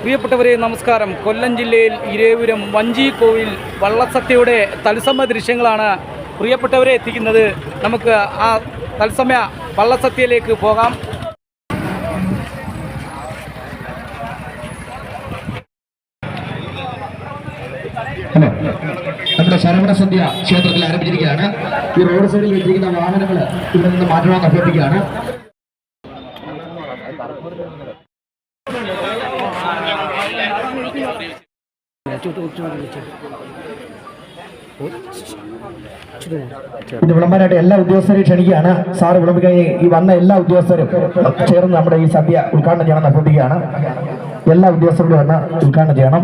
പ്രിയപ്പെട്ടവരെ നമസ്കാരം. കൊല്ലം ജില്ലയിൽ ഇരേപുരം വഞ്ചി കോവിൽ വള്ളസത്യയുടെ തത്സമയ ദൃശ്യങ്ങളാണ് പ്രിയപ്പെട്ടവരെ എത്തിക്കുന്നത്. നമുക്ക് ആ തത്സമയ വള്ളസത്യയിലേക്ക് പോകാം. ഹലോ നമ്മുടെ ശരവണസന്ധ്യ ക്ഷേത്രത്തിൽ ആരംഭിച്ചിരിക്കുകയാണ്. ഈ റോഡ് സൈഡിൽ വെച്ചിരിക്കുന്ന വാഹനങ്ങൾ ഇവിടെ നിന്ന് മാറ്റണമെന്ന് അഭ്യർത്ഥിക്കുകയാണ്. വിളമ്പാനായിട്ട് എല്ലാ ഉദ്യോഗസ്ഥരെയും ക്ഷണിക്കുകയാണ്. സാറ് വിളമ്പിക്കാൻ ഈ വന്ന എല്ലാ ഉദ്യോഗസ്ഥരും ചേർന്ന് നമ്മുടെ ഈ സദ്യ ഉദ്ഘാടനം ചെയ്യണം അഭ്യർത്ഥിക്കുകയാണ്. എല്ലാ ഉദ്യോഗസ്ഥരോടും വന്ന് ഉദ്ഘാടനം ചെയ്യണം.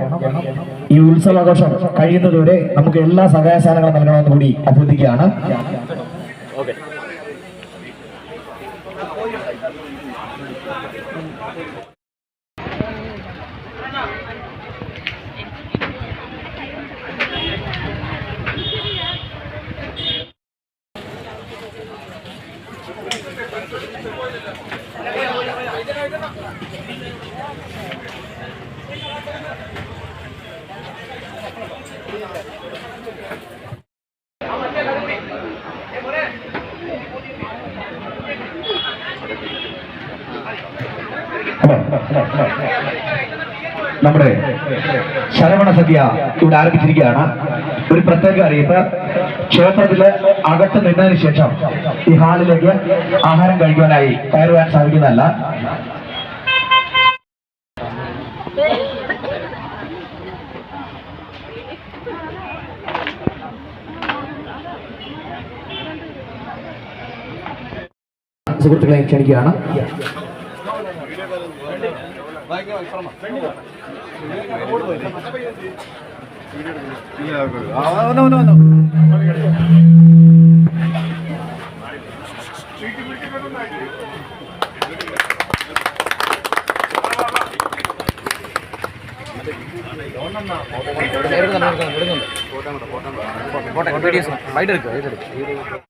ഈ ഉത്സവാഘോഷം കഴിയുന്നതുവരെ നമുക്ക് എല്ലാ സഹായ സാധനങ്ങളും നൽകണമെന്ന് കൂടി അഭ്യർത്ഥിക്കുകയാണ്. ഹലോ നമ്മുടെ ശരവണ സദ്യ ഇവിടെ ആരംഭിച്ചിരിക്കുകയാണ്. ഒരു പ്രത്യേക അറിയിപ്പ്. ക്ഷേത്രത്തിൽ അകത്ത് നിന്നതിന് ശേഷം ഈ ഹാളിലേക്ക് ആഹാരം കഴിക്കുവാനായി കയറുവാൻ സാധിക്കുന്നതല്ല. സുഹൃത്തുക്കളെ ക്ഷണിക്കുകയാണ്. വൈഡ് എടുക്കുക